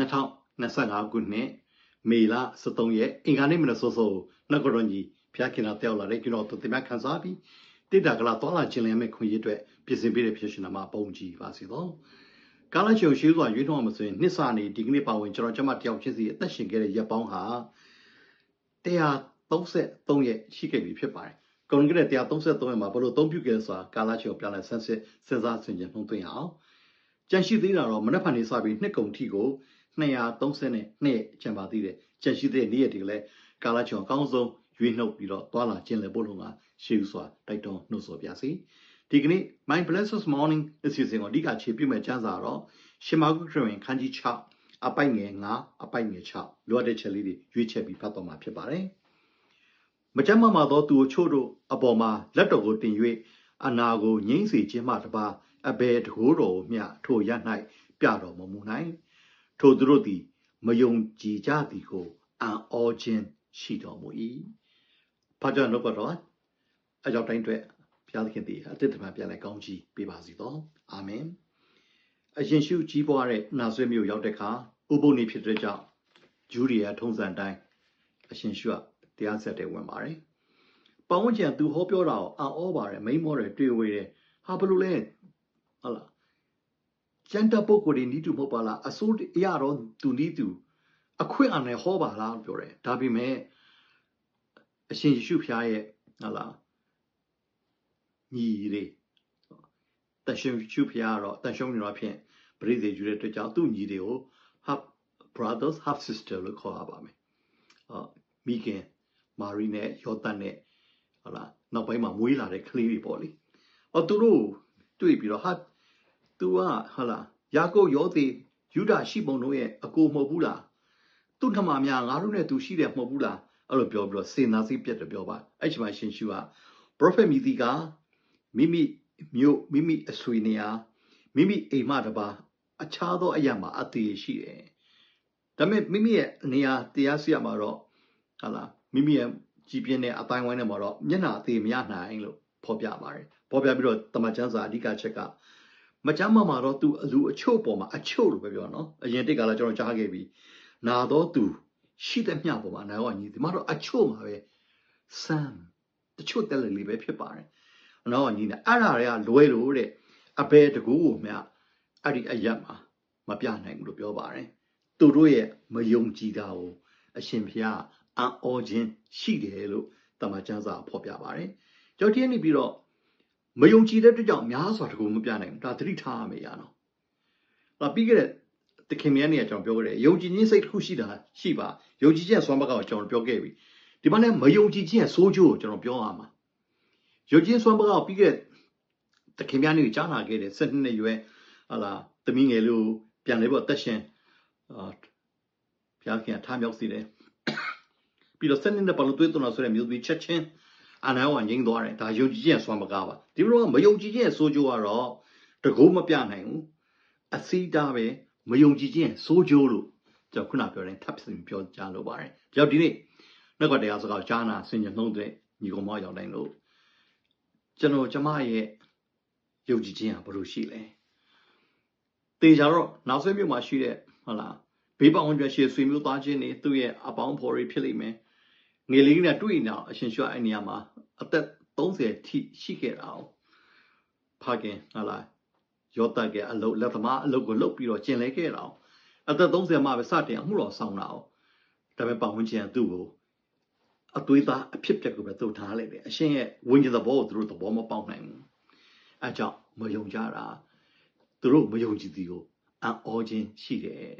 2025ခုနှစ်မေလ23ရက်အင်္ဂါနေ့မနက်စောစောနဂရကြီးဖျားခင်တာတက်လာတဲ့ကျွန်တော်တို့တင်ပြခန်းစားပြီးတိတာကလာတော်လာခြင်းလျက်မဲ့ခွင့်ရအတွက်ပြင်ဆင်ပေးတဲ့ဖြစ်ရှင်နာမှာပုံကြည့်ပါစေတော့ကာလချုံရှိစွာရွေးထုတ်မှဆိုရင်နှစ်စာနေဒီကနေ့ပါဝင်ကျွန်တော်ကျမတယောက်ချင်းစီအသက်ရှင်ခဲ့တဲ့ရက်ပေါင်းဟာ133ရက်ရှိခဲ့ပြီဖြစ်ပါတယ်။ကုန်ကြတဲ့133ရက်မှာဘလို့သုံးပြုခဲ့ဆိုတာကာလချုံပြန်လဲဆန်းစစ်စဉ်းစားဆင်ခြင်နှုံးသွင်းအောင်ကြန့်ရှိသေးတာတော့မနက်ဖြန်နေစပြီးနှစ်ကုန်ထိကို 232ကျန်ပါသေးတယ်။ကြန့်ရှိသေးတဲ့နေ့ရက်တွေလည်းကာလချုံအကောင်းဆုံးရွေးနှုတ်ပြီးတော့သွာလာခြင်းလည်းပို့လို့ကရှိဥစွာတိုက်တွန်းနှုတ်ဆော်ပြစီ။ဒီကနေ့ My Blessed Morning အစီအစဉ်ကိုအဓိကခြေပြုမဲ့ကျမ်းစာတော့ရှင်မာကုခရစ်ဝင်ခန်းကြီး6အပိုက်ငယ်9အပိုက်ငယ်6လိုအပ်တဲ့ချက်လေးတွေရွေးချက်ပြီးဖတ်တော်မှာဖြစ်ပါတယ်။မကြမ်းမမာသောသူတို့ချို့တို့အပေါ်မှာလက်တော်ကိုတင်၍အနာကိုငိမ့်စေခြင်းမှတပါအဘယ်တကိုးတော်မျှထိုရ၌ပြတော်မမူနိုင်။ ထိုသူတို့သည်မယုံကြည်ကြသည်ကိုအံ့ဩခြင်းရှိတော်မူ၏။ဖာကြနှုတ်ကတော့အကြောင်းတိုင်းအတွက်ဘုရားသခင်တည်အတိတ်တမပြန်လဲကောင်းချီးပေးပါစီတော့။အာမင်။အရင်ရှုကြီးပွားတဲ့နာဆွေမျိုးရောက်တဲ့အခါဥပုပ်နေဖြစ်တဲ့ကြောင့်ဂျူရီယာထုံးစံတိုင်းအရှင်ရှုကတရားဆက်တဲ့ဝင်ပါတယ်။ပတ်ဝန်းကျင်သူဟောပြောတာကိုအံ့ဩပါတယ်မိမောတယ်တွေ့ဝေတယ်ဟာဘလို့လဲဟုတ်လား ကျန်တဲ့ပုဂ္ဂိုလ်တွေနီးတူမဟုတ်ပါလားအစိုးရတော့သူနီးတူအခွင့်အာဏာဟောပါလားပြောတယ်ဒါပေမဲ့အရှင်ယေရှုဖျားရဲ့ဟုတ်လားညီတွေတန်ရှင်ရှုဖျားတော့တန်ရှုံနေတော့ဖြင့်ပရိသေယူတဲ့အတွက်ကြောင့်သူ့ညီတွေကို half brothers half sister လို့ခေါ်ရပါမယ်အော်မိခင်မာရီနဲ့ယောသန်နဲ့ဟုတ်လားနောက်ပိုင်းမှာမွေးလာတဲ့ကလေးတွေပေါ့လေအော်သူတို့တွေ့ပြီးတော့ဟာ तू ကဟုတ်လားယာကုပ်ယောသေယူဒရှိပုံတို့ရဲ့အကိုမဟုတ်ဘူးလား သူ့ထမများငါတို့နဲ့သူရှိတယ်မဟုတ်ဘူးလား အဲ့လိုပြောပြီးတော့ စေနာစိပြတ်တယ်ပြောပါအဲ့ချိန်မှာ ရှင်ရှုက prophet မိသီကမိမိမြို့မိမိအဆွေနေရာမိမိအိမ်မတပါအခြားသောအရာမှာအသေးရှိတယ် ဒါပေမဲ့ မိမိရဲ့နေရာတရားစီရမှာတော့ ဟာလားမိမိရဲ့ကြီးပြင်းတဲ့အတိုင်းဝိုင်းထဲမှာတော့ မျက်နှာအသေးမရနိုင်လို့ဖော်ပြပါတယ် ဖော်ပြပြီးတော့တမန်ကျမ်းစာအဓိကချက်က မကျမ်းမာမှာတော့သူအလူအချို့ပေါ်မှာအချို့လို့ပဲပြောနော်အရင်တိတ်ကလာကျွန်တော်ကြားခဲ့ပြီနာတော့သူရှိတဲ့မျှပေါ်မှာနာရောညီဒီမှာတော့အချို့မှာပဲစမ်းတချို့တက်လေလေးပဲဖြစ်ပါတယ်နော်ညီနေအဲ့ဒါတွေကလွဲလို့တဲ့အဘယ်တကူကိုမျှအဲ့ဒီအရက်မှာမပြနိုင်ဘူးလို့ပြောပါတယ်သူတို့ရဲ့မယုံကြည်တာကိုအရှင်ဖျားအံ့ဩခြင်းရှိတယ်လို့တမန်ကျမ်းစာဖော်ပြပါတယ်ကြောက်တင်းနေပြီးတော့ မယုံကြည်တဲ့အတွက်ကြောင့်များစွာတကူမပြနိုင်ဘူးဒါသတိထားရမယ်ရနော်ဒါပြီးခဲ့တဲ့တခင်မြန်းနေရကျွန်တော်ပြောခဲ့တယ်ယုံကြည်ခြင်းစိတ်တစ်ခုရှိတာရှိပါယုံကြည်ခြင်းဆွမ်းဘက်ကတော့ကျွန်တော်ပြောခဲ့ပြီဒီမှာလည်းမယုံကြည်ခြင်းဆိုးကျိုးကိုကျွန်တော်ပြောရမှာယုံကြည်ခြင်းဆွမ်းဘက်ကပြီးခဲ့တခင်မြန်းနေကိုကြားနာခဲ့တယ်၁၂နှစ်ရွယ်ဟာလာသမီးငယ်လေးကိုပြန်လဲပေါ့တက်ရှင်အာဘုရားခင်ထားမြောက်စီတယ်ပြီးတော့၁၂နှစ်ပတ်လုံးသွေးသွန်းလာဆိုတဲ့မျိုးသမီးချက်ချင်း အနာဝငိမ့်သွားတယ်ဒါယုံကြည်ခြင်းဆွမ်းဘက်ကပါဒီလိုကမယုံကြည်ခြင်းဆိုးကျိုးကတော့တကူမပြနိုင်ဘူးအစီတားပဲမယုံကြည်ခြင်းစိုးကျိုးလို့ကျွန်တော်ခုနပြောတယ်ထပ်ပြီးပြောကြလို့ပါတယ်။ကြောက်ဒီနေ့နှုတ်ကတရားစကားကြားနာဆင်ញနှုံးတဲ့ညီကောင်မရောက်တိုင်းလို့ကျွန်တော်ကျမရဲ့ယုံကြည်ခြင်းဟာဘယ်လိုရှိလဲ။တေချာတော့နောက်ဆွေးမြို့မှာရှိတဲ့ဟုတ်လားဘေးပတ်ဝန်းကျင်ရှိဆွေမျိုးသားချင်းတွေသူ့ရဲ့အပေါင်းဖော်တွေဖြစ်လိမ့်မယ်။ ငယ်လေးနဲ့တွေ့နေတော့အရှင်ရှော့အဲ့နေရာမှာအသက်30ထိရှိခဲ့တာ။ဖခင်ဟုတ်လားရောတက်ကအလုတ်လက်သမားအလုတ်ကိုလုတ်ပြီးတော့ကျင်လဲခဲ့တာ။အသက်30မှပဲစတင်အမှုတော်ဆောင်တာ။ဒါပေမဲ့ပတ်ဝန်းကျင်ကသူ့ကိုအသွေးသားအဖြစ်ပြက်ကိုပဲသုတ်ထားလိုက်တယ်။အရှင်ရဲ့ဝိညာဉ်သဘောကိုသူတို့သဘောမပေါက်နိုင်ဘူး။အဲကြောင့်မယုံကြတာ။သူတို့မယုံကြည်သည်ကိုအံ့ဩခြင်းရှိတယ်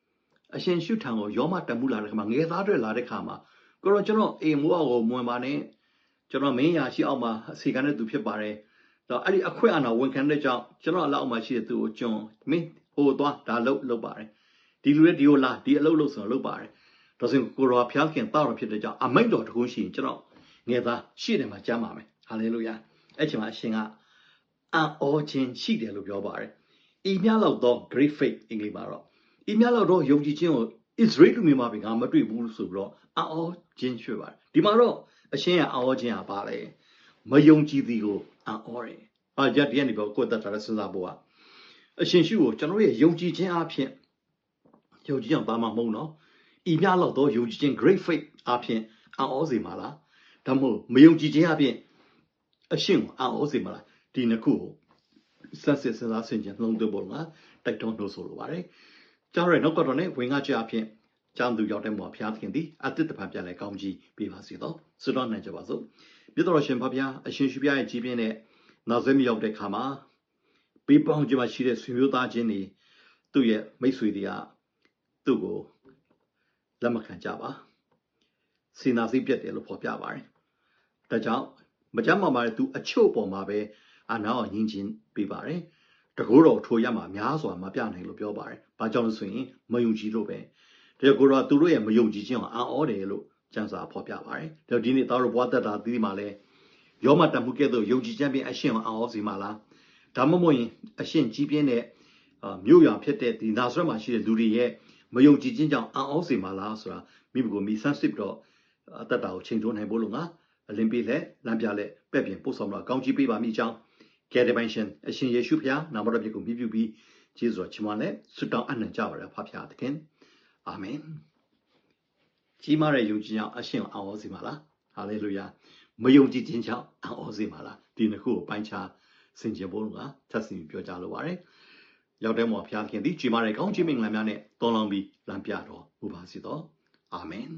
။အရှင်ရှုထံကိုယောမတမှုလာတဲ့ခါမှာငယ်သားတွေလာတဲ့ခါမှာ ကိုတော့ကျွန်တော်အိမ်မိုးအောက်ကိုမဝင်ပါနဲ့ကျွန်တော်မင်းရာရှိအောင်မှာအစီကံတဲ့သူဖြစ်ပါတယ်။တော့အဲ့ဒီအခွင့်အာဏာဝန်ခံတဲ့ကြောင့်ကျွန်တော်အလောက်မှရှိတဲ့သူကိုကျွန်မင်းဟိုသွားဒါလုပ်လုပ်ပါတယ်ဒီလူတွေဒီကိုလာဒီအလုပ်လုပ်ဆိုတော့လုပ်ပါတယ်ဒါဆိုရင်ကိုရောဖျားခင်တောက်ရဖြစ်တဲ့ကြောင့်အမိန့်တော်တခုရှိရင်ကျွန်တော်ငယ်သားရှေ့တယ်မှာကျမ်းပါမယ်ဟာလေလုယာအဲ့ချိန်မှာအရှင်ကအံ့ဩခြင်းရှိတယ်လို့ပြောပါတယ်ဤမြလောက်တော့ great faith အင်္ဂလိပ်မှာတော့ဤမြလောက်တော့ယုံကြည်ခြင်းကို Israel လူမျိုးမှာပဲငါမတွေ့ဘူးဆိုပြီးတော့အံ့ဩခြင်းရွှေ့ပါတယ်ဒီမှာတော့အရှင်ရဲ့အံ့ဩခြင်းဟာပါလေမယုံကြည်သည်ကိုအံ့ဩတယ်။အာကြက်ဒီကနေပြောကိုယ်တတ်တာစဉ်းစားဖို့ကအရှင်ရှုကိုကျွန်တော်ရဲ့ယုံကြည်ခြင်းအဖြစ်ယုံကြည်ကြောင့်သားမမဟုတ်နော်ဤများလောက်တော့ယုံကြည်ခြင်း great faith အပြင်အံ့ဩစေမှာလားဒါမှမဟုတ်မယုံကြည်ခြင်းအပြင်အရှင်းကိုအံ့ဩစေမှာလားဒီနှစ်ခုကိုစက်စစ်စဉ်းစားဆင်ခြင်နှလုံးသွင်းဖို့ကတိုက်တွန်းလို့ဆိုလိုပါတယ် ကြားရနောက်ကတော့ ਨੇ ဝင်ငါကြအဖြစ်ကျောင်းသူရောက်တဲ့မှာဖျားသခင်သည်အတ္တတပံပြန်လဲကောင်းကြီးပေးပါစေတော့ဆုတောင်းနိုင်ကြပါစို့မြတ်တော်ရှင်ဖဖျားအရှင်ရှိဖျားရဲ့ကြီးပြင်းတဲ့နောက်ဆက်မရောက်တဲ့ခါမှာပေးပေါင်းခြင်းမှာရှိတဲ့ဆွေမျိုးသားချင်းတွေသူ့ရဲ့မိတ်ဆွေတွေကသူ့ကိုလက်မခံကြပါစေနာစိတ်ပြတ်တယ်လို့ဖော်ပြပါတယ်ဒါကြောင့်မကြမ်းမာပါတဲ့သူအချို့ပေါ်မှာပဲအာနာကိုညင်ချင်းပေးပါတယ် တကူတော်ထိုရမှာများစွာမပြနိုင်လို့ပြောပါတယ်ဘာကြောင့်လဲဆိုရင်မယုံကြည်လို့ပဲဒါကြောင့်ကိုတော့သူတို့ရဲ့မယုံကြည်ခြင်းကိုအံ့ဩတယ်လို့ကျမ်းစာဖော်ပြပါတယ်ဒါကြောင့်ဒီနေ့သားတို့ဘဝတက်တာသီးမှာလဲယောမတမှုကဲ့သို့ယုံကြည်ခြင်းဖြင့်အရှင်ကိုအံ့ဩစေမှာလားဒါမှမဟုတ်ရင်အရှင်ကြီးပြင်းတဲ့အာမြို့ရွာဖြစ်တဲ့ဒီနာဇရက်မှာရှိတဲ့လူတွေရဲ့မယုံကြည်ခြင်းကြောင့်အံ့ဩစေမှာလားဆိုတာမိဘကိုမိဆန်းစစ်တော့အတ္တတာကိုချိန်ထိုးနိုင်ဖို့လို့ငါအလင်းပေးလက်လမ်းပြလက်ပဲ့ပြင်ပို့ဆောင်တော့ကောင်းချီးပေးပါမိကြောင်း ကယ်တပိုင်ရှင်အရှင်ယေရှုဖျားနာမတော်မြတ်ကိုမြည်ပြုပြီးကျေးဇူးတော်ချီးမွမ်းလက်ဆုတောင်းအနံ့ကြပါရဖဖျားသခင်အာမင်ကြီးမားတဲ့ယုံကြည်ကြောင့်အရှင်ကိုအောင်ဩစေပါလားဟာလေလုယာမယုံကြည်ခြင်းကြောင့်အောင်ဩစေပါလားဒီနှစ်ခုကိုပိုင်းခြားဆင်ခြင်ဖို့ကထပ်ဆင်ပြောကြလိုပါတယ်ရောက်တဲ့မော်ဖျားသခင်ဒီကြီးမားတဲ့ကောင်းချီးမင်္ဂလာများနဲ့တော်လောင်းပြီးလမ်းပြတော်မူပါစေသောအာမင်